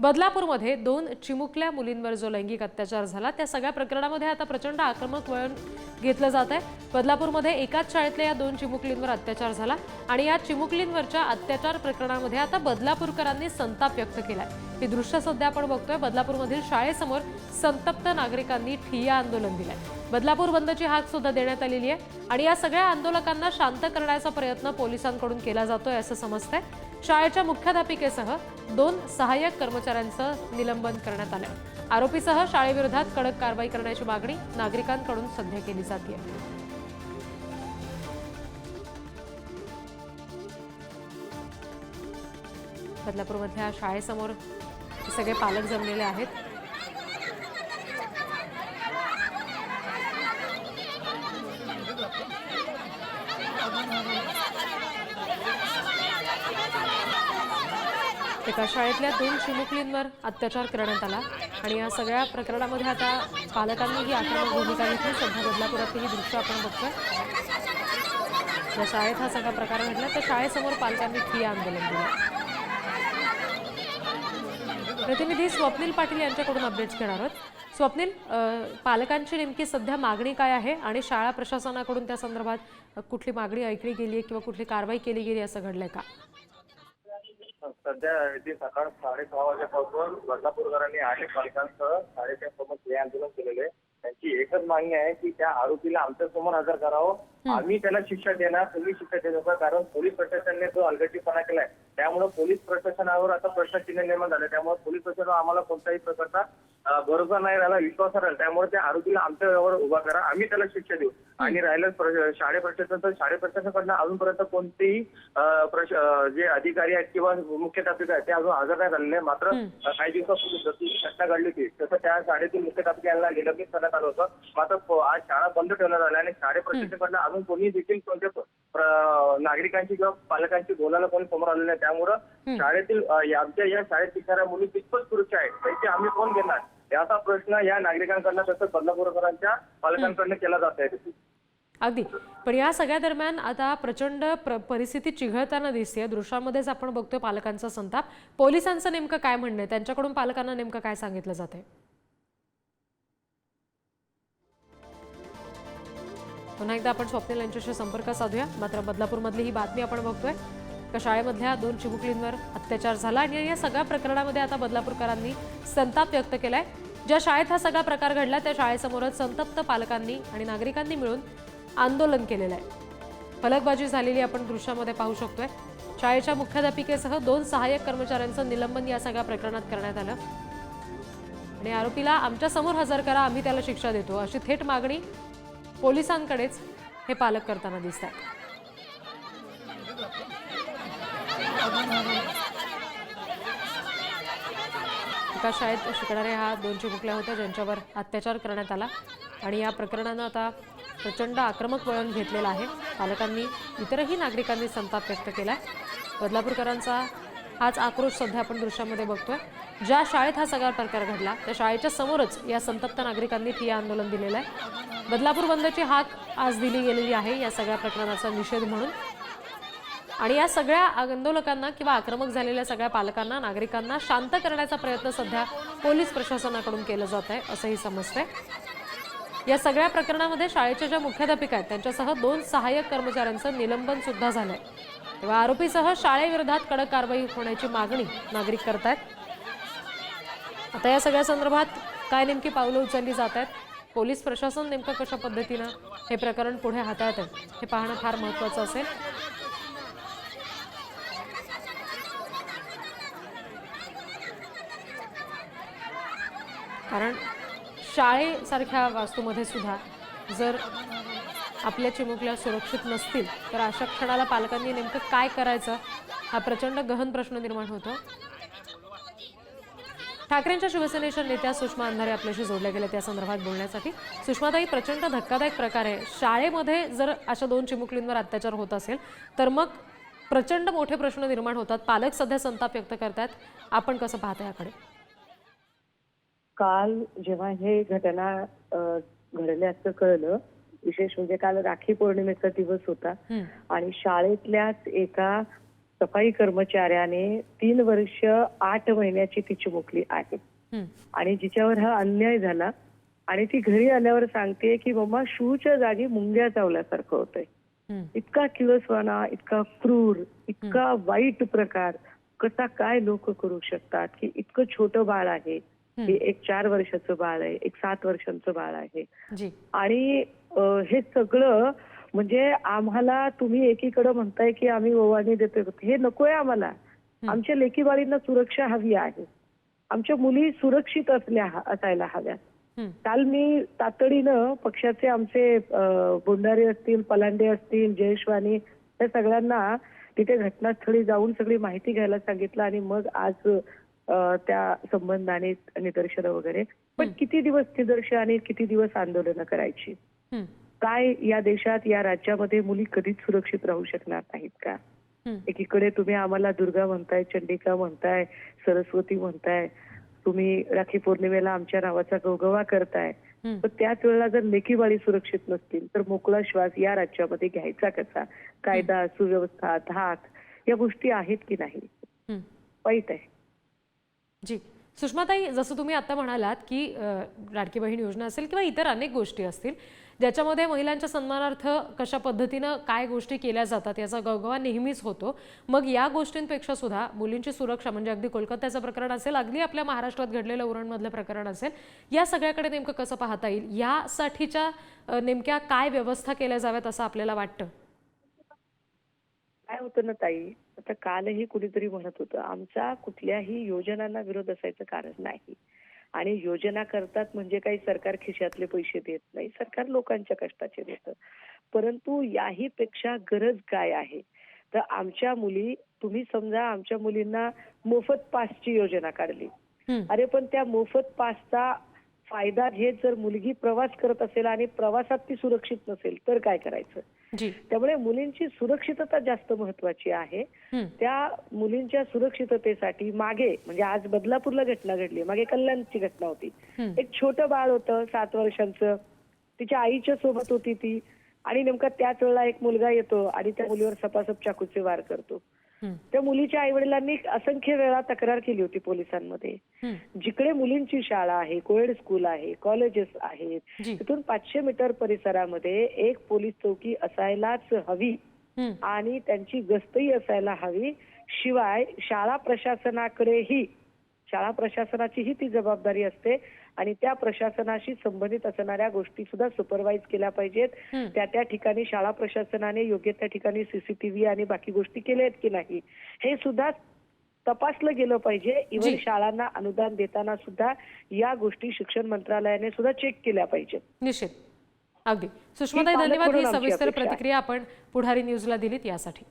बदलापूरमध्ये दोन चिमुकल्या मुलींवर जो लैंगिक अत्याचार झाला त्या सगळ्या प्रकरणामध्ये आता प्रचंड आक्रमक वळण घेतलं जात आहे बदलापूरमध्ये एकाच शाळेतल्या या दोन चिमुकलींवर अत्याचार झाला आणि या चिमुकलींवरच्या अत्याचार प्रकरणामध्ये आता बदलापूरकरांनी संताप व्यक्त केला आहे हे दृश्य सध्या आपण बघतोय. बदलापूरमधील शाळेसमोर संतप्त नागरिकांनी ठिय्या आंदोलन दिलंय. बदलापूर बंदची हाक सुद्धा देण्यात आलेली आहे आणि या सगळ्या आंदोलकांना शांत करण्याचा प्रयत्न पोलिसांकडून केला जातोय असं समजतंय. शाळेच्या मुख्याध्यापिकेसह दोन सहाय्यक कर्मचाऱ्यांचं निलंबन करण्यात आलं. आरोपीसह शाळेविरोधात कडक कारवाई करण्याची मागणी नागरिकांकडून सध्या केली जाते बदलापूरमधल्या शाळेसमोर सगळे पालक जमलेले आहेत. एका शाळेतल्या दोन चिमुकलींवर अत्याचार करण्यात आला आणि या सगळ्या प्रकरणामध्ये आता पालकांनी ही आक्रमक भूमिका घेतली. सध्या बदलापुरात ही दृश्य आपण बघतोय. ज्या शाळेत हा सगळा प्रकार घडला तर शाळेसमोर पालकांनी ठिय्या आंदोलन दिलं प्रतिनिधी स्वप्नील पाटील यांच्याकडून अपडेट्स घेणार आहोत. स्वप्नील पालकांची नेमकी सध्या मागणी काय आहे आणि शाळा प्रशासनाकडून त्या संदर्भात कुठली मागणी ऐकली गेली आहे किंवा कुठली कारवाई केली गेली असं घडलंय का? सध्या इथे सकाळ साडेसहा वाजेपासून बदलापूरकरांनी अनेक पालकांसह. समोर हे आंदोलन केलेले. आहे. त्यांची एकच मागणी आहे की त्या आरोपीला आमच्यासमोर हजर करावं. आम्ही त्याला शिक्षा देणार तुम्ही शिक्षा देत नका कारण पोलीस प्रशासनाने जो हलगर्जीपणा केलाय. त्यामुळे पोलीस प्रशासनावर आता प्रश्नचिन्ह निर्माण झालं. त्यामुळे पोलीस प्रशासन आम्हाला कोणताही प्रकारचा भरोसा नाही राहिला विश्वास राहिला. त्यामुळे त्या आरोपीला आमच्यावर उभा करा. आम्ही त्याला शिक्षा देऊ. आणि राहिलं शाळे प्रशासन तर शाळे प्रशासनाकडनं अजूनपर्यंत कोणतेही जे अधिकारी आहेत किंवा मुख्याध्यापिका आहेत ते अजून हजर नाही झालेले मात्र काही दिवसापूर्वी जशी घटना घडली होती तसं त्या शाळेतील मुख्याध्यापिकांना निलंबित करण्यात आलं होतं. मात्र आज शाळा बंद ठेवण्यात आल्या आणि शाळे प्रशासनाकडनं अजून कोणी देखील कोणत्या नागरिकांची किंवा पालकांची बोलायला कोणी समोर आलेलं नाही. त्यामुळं शाळेतील आमच्या या शाळेत शिकणाऱ्या मुली कितपत सुरक्षा आहेत त्याची आम्ही कोण घेणार? याचा प्रश्न या नागरिकांकडनं तसंच बदलापूरकरांच्या पालकांकडनं केला जात आहे. अगदी. पण या सगळ्या दरम्यान आता प्रचंड प्र परिस्थिती चिघळताना दिसते दृश्यामध्येच आपण बघतोय पालकांचा संताप. पोलिसांचं नेमकं काय म्हणणं आहे? त्यांच्याकडून पालकांना नेमकं काय सांगितलं जात आहे पुन्हा एकदा आपण स्वप्नील यांच्याशी संपर्क साधूया. मात्र बदलापूरमधली ही बातमी आपण बघतोय. का शाळेमधल्या दोन चिमुकलींवर अत्याचार झाला आणि या सगळ्या प्रकरणामध्ये आता बदलापूरकरांनी संताप व्यक्त केलाय. ज्या शाळेत हा सगळा प्रकार घडला त्या शाळेसमोरच संतप्त पालकांनी आणि नागरिकांनी मिळून आंदोलन केलेलं आहे. फलकबाजी झालेली आपण दृश्यामध्ये पाहू शकतोय. शाळेच्या मुख्याध्यापिकेसह दोन सहाय्यक कर्मचाऱ्यांचं निलंबन या सगळ्या प्रकरणात करण्यात आलं. आणि आरोपीला आमच्यासमोर हजर करा आम्ही त्याला शिक्षा देतो अशी थेट मागणी पोलिसांकडेच हे पालक करताना दिसत आहेत एका शाळेत शिकणारे हा दोन चिमुकल्या होत्या ज्यांच्यावर अत्याचार करण्यात आला. आणि या प्रकरणानं आता प्रचंड आक्रमक वळण घेतलेलं आहे. पालकांनी इतरही नागरिकांनी संताप व्यक्त केला बदलापूरकरांचा हाच आक्रोश सध्या आपण दृश्यामध्ये बघतोय. ज्या शाळेत हा सगळा प्रकार घडला त्या शाळेच्या समोरच या संतप्त नागरिकांनी ठिय्या आंदोलन दिलेलं आहे. बदलापूर बंदची हाक आज दिली गेलेली आहे या सगळ्या प्रकरणाचा निषेध म्हणून. आणि या सगळ्या आंदोलकांना किंवा आक्रमक झालेल्या सगळ्या पालकांना नागरिकांना शांत करण्याचा प्रयत्न सध्या पोलीस प्रशासनाकडून केला जात आहे असंही समजतंय. या सगळ्या प्रकरणामध्ये शाळेच्या ज्या मुख्याध्यापिका आहेत त्यांच्यासह दोन सहाय्यक कर्मचाऱ्यांचं निलंबन सुद्धा झालंय. तेव्हा आरोपीसह शाळेविरोधात कडक कारवाई होण्याची मागणी नागरिक करतायत. आता या सगळ्या संदर्भात काय नेमकी पावलं उचलली जात आहेत? पोलीस प्रशासन नेमकं कशा पद्धतीनं हे प्रकरण पुढे हाताळत आहे? हे पाहणं फार महत्त्वाचं असेल. कारण शाळेसारख्या वास्तूमध्ये सुद्धा जर आपल्या चिमुकल्या सुरक्षित नसतील तर अशा क्षणाला पालकांनी नेमकं काय करायचं? हा प्रचंड गहन प्रश्न निर्माण होतो. ठाकरेंच्या शिवसेनेच्या नेत्या सुषमा अंधारे आपल्याशी जोडल्या गेल्या त्या संदर्भात बोलण्यासाठी. सुषमाताई प्रचंड धक्कादायक प्रकार आहे. शाळेमध्ये जर अशा दोन चिमुकलींवर अत्याचार होत असेल तर मग प्रचंड मोठे प्रश्न निर्माण होतात. पालक सध्या संताप व्यक्त करतात आपण कसं पाहता याकडे? काल जेव्हा हे घटना घडल्याचं कळलं विशेष म्हणजे काल राखी पौर्णिमेचा दिवस होता. आणि शाळेतल्याच एका सफाई कर्मचाऱ्याने तीन वर्ष आठ महिन्याची ती चिमुकली आहे. आणि जिच्यावर हा अन्याय झाला आणि ती घरी आल्यावर सांगते की मम्मा शूच्या जागी मुंग्या चावल्यासारखं होतंय. इतका किळसवाना इतका क्रूर इतका वाईट प्रकार. कसा काय लोक करू शकतात की इतकं छोटं बाळ आहे? की एक चार वर्षाचं बाळ आहे एक सात वर्षांचं बाळ आहे. आणि हे सगळं म्हणजे आम्हाला तुम्ही एकीकडे म्हणताय की आम्ही ओवाळणी देतोय. हे नकोय आम्हाला. आमच्या लेकी बाळींना सुरक्षा हवी आहे. आमच्या मुली सुरक्षित असल्या असायला हव्यात. हं, काल मी तातडीनं पक्षाचे आमचे बोंडारे असतील पलांडे असतील जयेशवाणी या सगळ्यांना तिथे घटनास्थळी जाऊन सगळी माहिती घ्यायला सांगितलं आणि मग आज त्या संबंधाने निदर्शनं वगैरे. पण किती दिवस निदर्शन आणि किती दिवस आंदोलनं करायची? काय या देशात या राज्यामध्ये मुली कधीच सुरक्षित राहू शकणार नाहीत का? एकीकडे तुम्ही आम्हाला दुर्गा म्हणताय चंडिका म्हणताय सरस्वती म्हणताय तुम्ही राखी पौर्णिमेला आमच्या नावाचा गौगवा करताय. पण त्याच वेळेला जर लेखीवाळी सुरक्षित नसतील तर मोकळा श्वास या राज्यामध्ये घ्यायचा कसा? कायदा सुव्यवस्था धाक या गोष्टी आहेत की नाही. वाईट आहे. जी. सुषमाताई जसं तुम्ही आता म्हणालात की लाडकी बहीण योजना असेल किंवा इतर अनेक गोष्टी असतील ज्याच्यामध्ये महिलांच्या सन्मानार्थ कशा पद्धतीनं काय गोष्टी केल्या जातात याचा गवगवा नेहमीच होतो. मग या गोष्टींपेक्षा सुद्धा मुलींची सुरक्षा म्हणजे अगदी कोलकात्याचं प्रकरण असेल अगदी आपल्या महाराष्ट्रात घडलेलं उरणमधलं प्रकरण असेल या सगळ्याकडे नेमकं कसं पाहता येईल? यासाठीच्या नेमक्या काय व्यवस्था केल्या जाव्यात असं आपल्याला वाटतं? काय होतं ना ताई आता कालही कुणीतरी म्हणत होतं आमचा कुठल्याही योजनांना विरोध असायचं कारण नाही. आणि योजना करतात म्हणजे काही सरकार खिशातले पैसे देत नाही सरकार लोकांच्या कष्टाचे देतं. परंतु याही पेक्षा गरज काय आहे? तर आमच्या मुली तुम्ही समजा आमच्या मुलींना मोफत पासची योजना काढली. अरे पण त्या मोफत पासचा फायदा घेत जर मुलगी प्रवास करत असेल आणि प्रवासात ती सुरक्षित नसेल तर काय करायचं? त्यामुळे मुलींची सुरक्षितता जास्त महत्वाची आहे. त्या मुलींच्या सुरक्षिततेसाठी मागे म्हणजे आज बदलापूरला घटना घडली मागे कल्याणची घटना होती. एक छोटं बाळ होतं सात वर्षांचं. तिच्या आईच्या सोबत होती ती. आणि नेमका त्याच वेळेला एक मुलगा येतो आणि त्या मुलीवर सपासप चाकूचे वार करतो. त्या मुलीच्या आई वडिलांनी असंख्य वेळा तक्रार केली होती पोलिसांमध्ये. जिकडे मुलींची शाळा आहे कोएड स्कूल आहे कॉलेजेस आहेत तिथून पाचशे मीटर परिसरामध्ये एक पोलीस चौकी असायलाच हवी आणि त्यांची गस्तही असायला हवी. शिवाय शाळा प्रशासनाकडेही शाळा प्रशासनाचीही ती जबाबदारी असते आणि त्या प्रशासनाशी संबंधित असणाऱ्या गोष्टी सुद्धा सुपरवाइज केल्या पाहिजेत. त्या त्या ठिकाणी शाळा प्रशासनाने योग्य त्या ठिकाणी सीसीटीव्ही आणि बाकी गोष्टी केल्या आहेत की नाही हे सुद्धा तपासलं गेलं पाहिजे. इव्हन. शाळांना अनुदान देताना सुद्धा या गोष्टी शिक्षण मंत्रालयाने सुद्धा चेक केल्या पाहिजेत. निश्चित. अगदी. सुषमाताई धन्यवाद. ही सविस्तर. प्रतिक्रिया आपण पुढारी न्यूजला दिलीत यासाठी.